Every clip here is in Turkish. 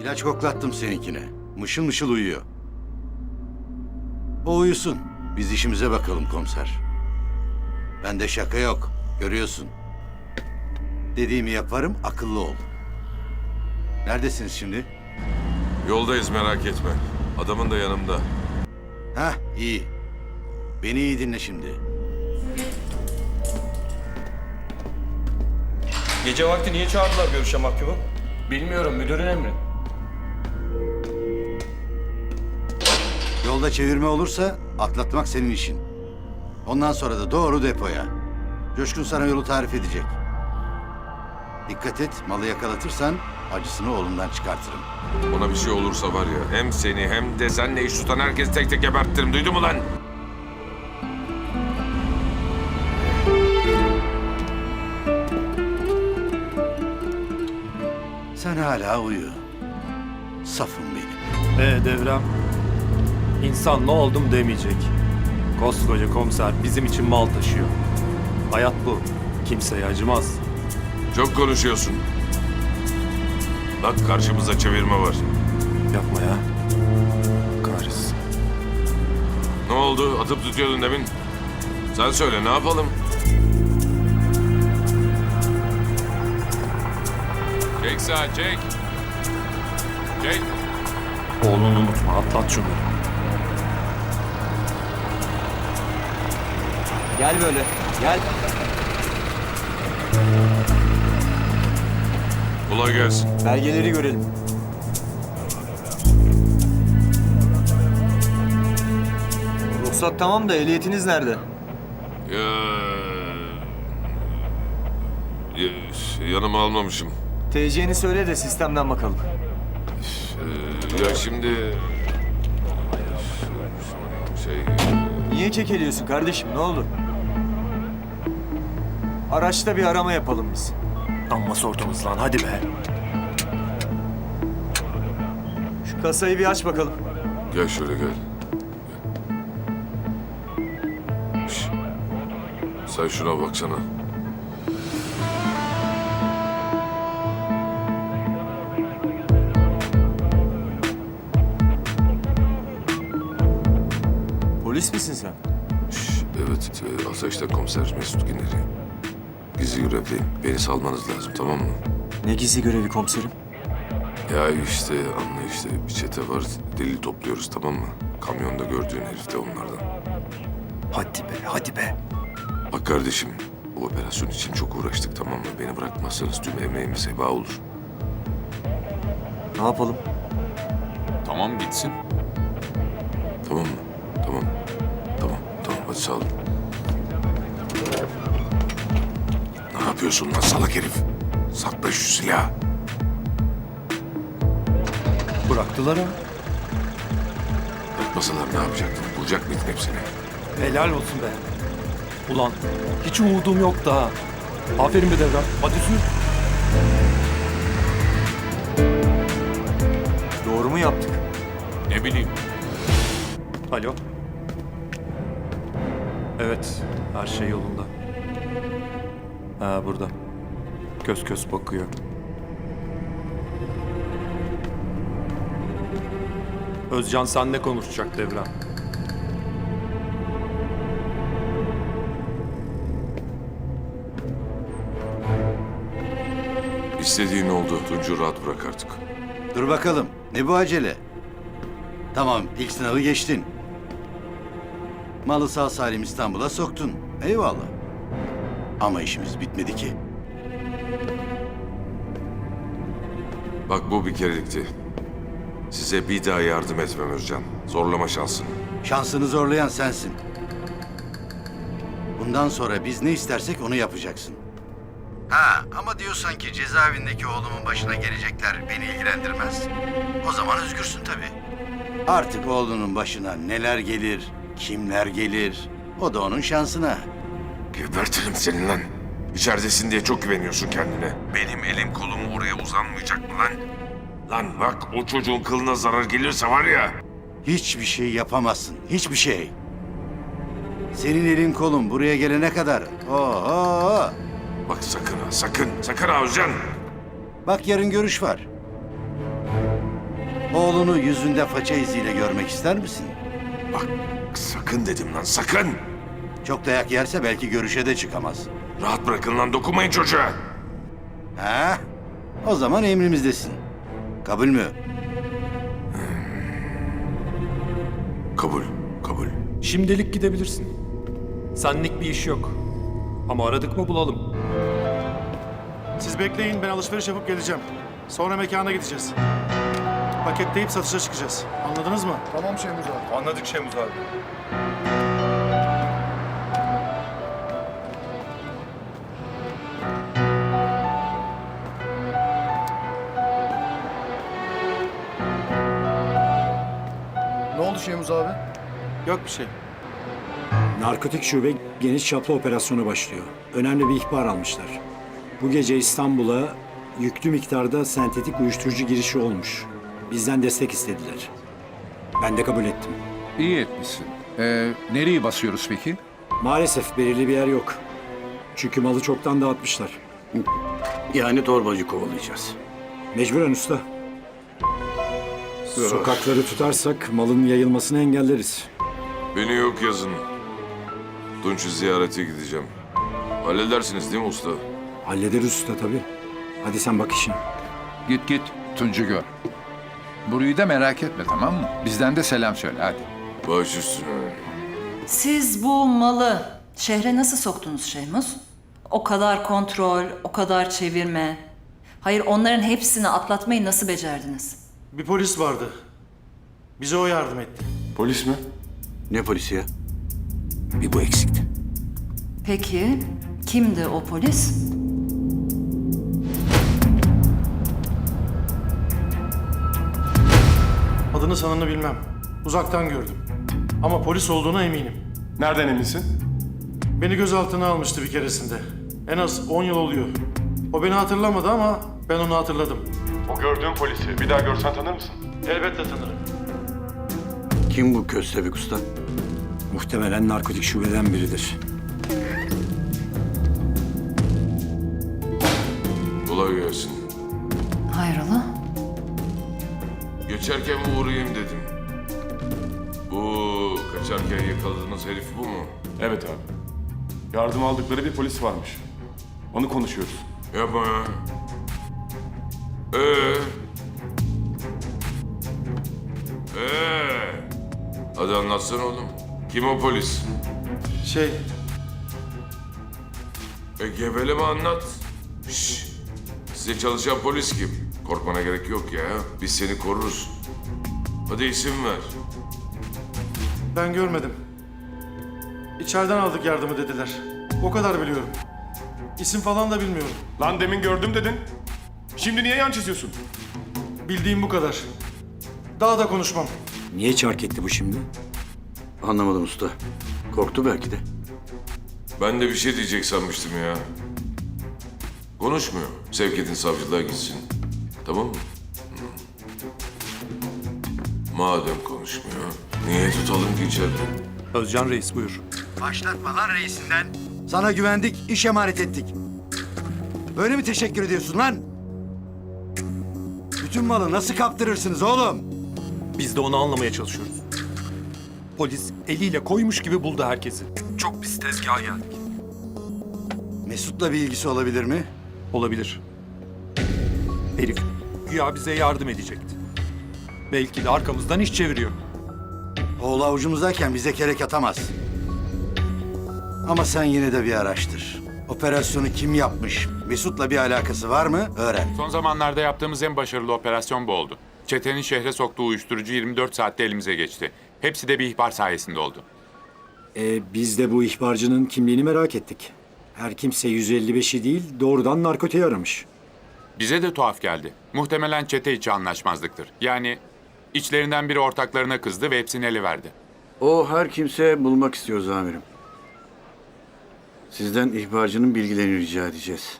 İlaç koklattım seninkine. Mışıl mışıl uyuyor. O uyusun. Biz işimize bakalım komiser. Bende şaka yok. Görüyorsun. Dediğimi yaparım, akıllı ol. Neredesiniz şimdi? Yoldayız merak etme. Adamın da yanımda. Hah, iyi. Beni iyi dinle şimdi. Gece vakti niye çağırdılar görüşe mahkumu? Bilmiyorum müdürün emri. Yolda çevirme olursa atlatmak senin işin. Ondan sonra da doğru depoya. Coşkun sana yolu tarif edecek. Dikkat et, malı yakalatırsan acısını oğlumdan çıkartırım. Ona bir şey olursa var ya hem seni hem de senle iş tutan herkesi tek tek gebertirim. Duydun mu lan? Sen hala uyu. Safım benim. Ee devrem. İnsan ne oldum demeyecek. Koskoca komiser bizim için mal taşıyor. Hayat bu. Kimseye acımaz. Çok konuşuyorsun. Bak karşımızda çevirme var. Yapma ya. Kahretsin. Ne oldu? Atıp tutuyordun demin. Sen söyle ne yapalım? Çek sağa çek. Çek. Oğlunu unutma. Atlat şunu. Gel böyle, gel. Kolay gelsin. Belgeleri görelim. Ruhsat tamam da ehliyetiniz nerede? Ya... ya- yanıma almamışım. TC'ni söyle de sistemden bakalım. Ee, ya şimdi... Şey... Niye kekeliyorsun kardeşim ne oldu? Araçta bir arama yapalım biz. Amma sordunuz lan hadi be. Şu kasayı bir aç bakalım. Gel şöyle gel. Şş, Sen şuna baksana. Polis misin sen? Şş, evet, e, Asayiş'ten komiser Mesut Güner'i. Gizli görevdeyim. Beni salmanız lazım, tamam mı? Ne gizli görevi komiserim? Ya işte anla işte bir çete var. Delil topluyoruz, tamam mı? Kamyonda gördüğün herif de onlardan. Hadi be hadi be. Bak kardeşim, bu operasyon için çok uğraştık, tamam mı? Beni bırakmazsanız tüm emeğimiz heba olur. Ne yapalım? Tamam gitsin. Tamam mı? Tamam. Tamam. Tamam hadi sağ olun. Yapıyorsun lan salak herif? Sakla şu silahı. Bıraktılar ha. Bırakmasalar ne yapacaktın? Bulacak mıydın hepsini? Helal olsun be. Ulan hiç umudum yok daha. Aferin be devrem. Hadi sür. Doğru mu yaptık? Ne bileyim. Alo. Evet, her şey yolunda. Ha burada. Köz köz bakıyor. Özcan senle konuşacak Devrem. İstediğin oldu. Tuncu rahat bırak artık. Dur bakalım, ne bu acele? Tamam, ilk sınavı geçtin. Malı sağ salim İstanbul'a soktun. Eyvallah. Ama işimiz bitmedi ki. Bak bu bir kerelikti. Size bir daha yardım etmem Özcan. Zorlama şansını. Şansını zorlayan sensin. Bundan sonra biz ne istersek onu yapacaksın. Ha ama diyorsan ki cezaevindeki oğlumun başına gelecekler beni ilgilendirmez. O zaman özgürsün tabii. Artık oğlunun başına neler gelir, kimler gelir o da onun şansına. Gebertirim seni lan. İçeridesin diye çok güveniyorsun kendine. Benim elim kolum oraya uzanmayacak mı lan? Lan bak o çocuğun kılına zarar gelirse var ya. Hiçbir şey yapamazsın, hiçbir şey. Senin elin kolun buraya gelene kadar. Oo. Bak sakın ha sakın. Sakın ha Özcan. Bak yarın görüş var. Oğlunu yüzünde faça iziyle görmek ister misin? Bak sakın dedim lan sakın. Çok dayak yerse belki görüşe de çıkamaz. Rahat bırakın lan dokunmayın çocuğa. Ha? O zaman emrimizdesin. Kabul mü? Kabul, kabul. Şimdilik gidebilirsin. Senlik bir iş yok. Ama aradık mı bulalım. Siz bekleyin ben alışveriş yapıp geleceğim. Sonra mekana gideceğiz. Paketleyip satışa çıkacağız. Anladınız mı? Tamam Şemuz abi. Anladık Şemuz abi. Abi? Yok bir şey. Narkotik şube geniş çaplı operasyona başlıyor. Önemli bir ihbar almışlar. Bu gece İstanbul'a yüklü miktarda sentetik uyuşturucu girişi olmuş. Bizden destek istediler. Ben de kabul ettim. İyi etmişsin. Ee, nereyi basıyoruz peki? Maalesef belirli bir yer yok. Çünkü malı çoktan dağıtmışlar. Yani torbacı kovalayacağız. Mecburen usta. Sokakları tutarsak malın yayılmasını engelleriz. Beni yok yazın. Tunç'u ziyarete gideceğim. Halledersiniz değil mi usta? Hallederiz usta tabii. Hadi sen bak işine. Git git Tuncu gör. Burayı da merak etme tamam mı? Bizden de selam söyle hadi. Baş üstüne. Siz bu malı şehre nasıl soktunuz Şehmuz? O kadar kontrol, o kadar çevirme. Hayır onların hepsini atlatmayı nasıl becerdiniz? Bir polis vardı. Bize o yardım etti. Polis mi? Ne polisi ya? Bir bu eksikti. Peki kimdi o polis? Adını sanını bilmem. Uzaktan gördüm. Ama polis olduğuna eminim. Nereden eminsin? Beni gözaltına almıştı bir keresinde. En az 10 yıl oluyor. O beni hatırlamadı ama ben onu hatırladım. O gördüğün polisi. Bir daha görsen tanır mısın? Elbette tanırım. Kim bu köstebek usta? Muhtemelen narkotik şubeden biridir. Kolay gelsin. Hayrola? Geçerken uğrayayım dedim. Bu kaçarken yakaladığınız herif bu mu? Evet abi. Yardım aldıkları bir polis varmış. Onu konuşuyoruz. Yapma ya. Ee? Ee? Hadi anlatsana oğlum. Kim o polis? Şey, E gebeleme anlat. Şş. Size çalışan polis kim? Korkmana gerek yok ya. Biz seni koruruz. Hadi isim ver. ben görmedim. İçeriden aldık yardımı dediler. O kadar biliyorum. İsim falan da bilmiyorum. Lan demin gördüm dedin. Şimdi niye yan çiziyorsun? Bildiğim bu kadar. Daha da konuşmam. Niye çark etti bu şimdi? Anlamadım usta. Korktu belki de. Ben de bir şey diyecek sanmıştım ya. Konuşmuyor. Sevk edin savcılığa gitsin. Tamam mı? Hı. Madem konuşmuyor, niye tutalım ki içeride? Özcan Reis buyur. Başlatma lan reisinden. Sana güvendik, iş emanet ettik. Böyle mi teşekkür ediyorsun lan? Bütün malı nasıl kaptırırsınız oğlum? Biz de onu anlamaya çalışıyoruz. Polis eliyle koymuş gibi buldu herkesi. Çok pis tezgaha geldik. Mesut'la bir ilgisi olabilir mi? Olabilir. Herif güya bize yardım edecekti. Belki de arkamızdan iş çeviriyor. Oğlu avucumuzdayken bize kerek atamaz. Ama sen yine de bir araştır. Operasyonu kim yapmış? Mesut'la bir alakası var mı? Öğren. Son zamanlarda yaptığımız en başarılı operasyon bu oldu. Çetenin şehre soktuğu uyuşturucu 24 saatte elimize geçti. Hepsi de bir ihbar sayesinde oldu. Ee, biz de bu ihbarcının kimliğini merak ettik. Her kimse 155'i değil, doğrudan narkotiği aramış. Bize de tuhaf geldi. Muhtemelen çete içi anlaşmazlıktır. Yani içlerinden biri ortaklarına kızdı ve hepsini ele verdi. O her kimse bulmak istiyoruz amirim. Sizden ihbarcının bilgilerini rica edeceğiz.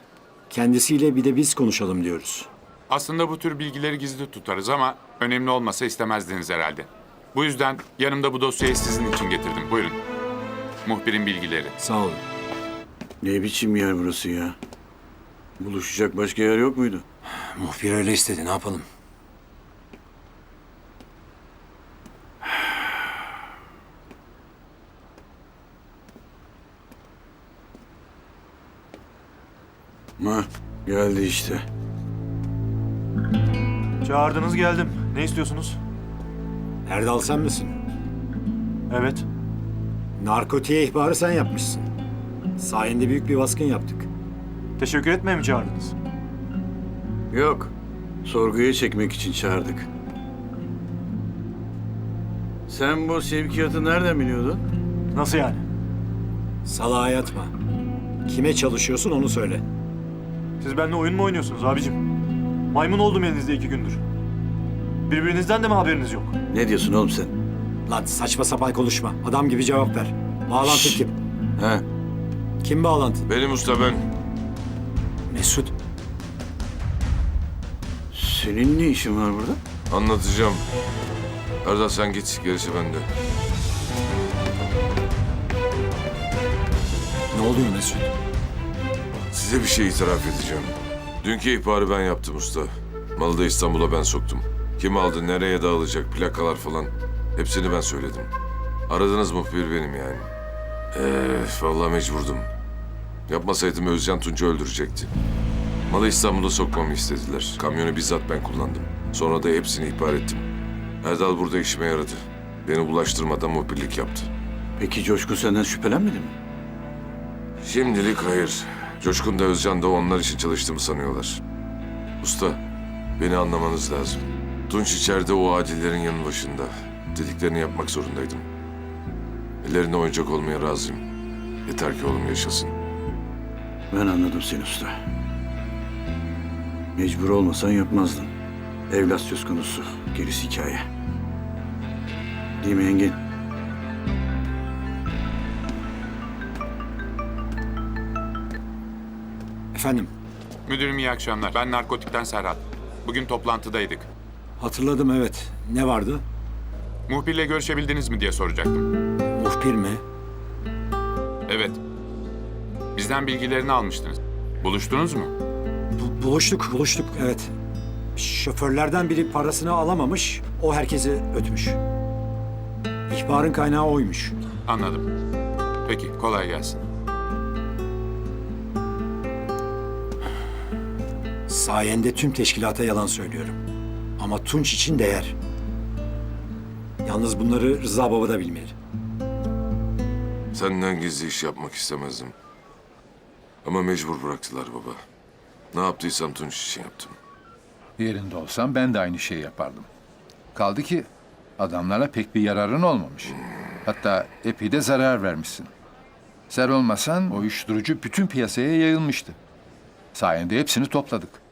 Kendisiyle bir de biz konuşalım diyoruz. Aslında bu tür bilgileri gizli tutarız ama önemli olmasa istemezdiniz herhalde. Bu yüzden yanımda bu dosyayı sizin için getirdim. Buyurun. Muhbirin bilgileri. Sağ olun. Ne biçim yer burası ya? Buluşacak başka yer yok muydu? Muhbir öyle istedi, ne yapalım? Geldi işte. Çağırdınız geldim. Ne istiyorsunuz? Erdal sen misin? Evet. Narkotiğe ihbarı sen yapmışsın. Sayende büyük bir baskın yaptık. Teşekkür etmeye mi çağırdınız? Yok. Sorguya çekmek için çağırdık. Sen bu sevkiyatı nereden biliyordun? Nasıl yani? Salağa yatma. Kime çalışıyorsun onu söyle. Siz benimle oyun mu oynuyorsunuz abicim? Maymun oldum elinizde iki gündür. Birbirinizden de mi haberiniz yok? Ne diyorsun oğlum sen? Lan saçma sapan konuşma. Adam gibi cevap ver. Bağlantı kim? He? Kim bağlantı? Benim usta ben. Mesut. Senin ne işin var burada? Anlatacağım. Erdal sen git, gerisi bende. Ne oluyor Mesut? Size bir şey itiraf edeceğim. Dünkü ihbarı ben yaptım usta. Malı da İstanbul'a ben soktum. Kim aldı, nereye dağılacak, plakalar falan. Hepsini ben söyledim. Aradınız muhbir benim yani. Ee, vallahi mecburdum. Yapmasaydım Özcan Tunç'u öldürecekti. Malı İstanbul'a sokmamı istediler. Kamyonu bizzat ben kullandım. Sonra da hepsini ihbar ettim. Erdal burada işime yaradı. Beni bulaştırmadan muhbirlik yaptı. Peki Coşkun senden şüphelenmedi mi? Şimdilik hayır. Coşkun da Özcan da onlar için çalıştığımı sanıyorlar. Usta, beni anlamanız lazım. Tunç içeride o adillerin yanı başında. Dediklerini yapmak zorundaydım. Ellerine oyuncak olmaya razıyım. Yeter ki oğlum yaşasın. Ben anladım seni usta. Mecbur olmasan yapmazdın. Evlat söz konusu. Gerisi hikaye. Değil mi Engin? Efendim. Müdürüm iyi akşamlar. Ben narkotikten Serhat. Bugün toplantıdaydık. Hatırladım evet. Ne vardı? Muhbirle görüşebildiniz mi diye soracaktım. Muhbir mi? Evet. Bizden bilgilerini almıştınız. Buluştunuz mu? Bu- buluştuk, buluştuk evet. Şoförlerden biri parasını alamamış, o herkesi ötmüş. İhbarın kaynağı oymuş. Anladım. Peki, kolay gelsin. Sayende tüm teşkilata yalan söylüyorum. Ama Tunç için değer. Yalnız bunları Rıza Baba da bilmeli. Senden gizli iş yapmak istemezdim. Ama mecbur bıraktılar baba. Ne yaptıysam Tunç için yaptım. Yerinde olsam ben de aynı şeyi yapardım. Kaldı ki adamlara pek bir yararın olmamış. Hatta epey de zarar vermişsin. Sen olmasan o uyuşturucu bütün piyasaya yayılmıştı. Sayende hepsini topladık.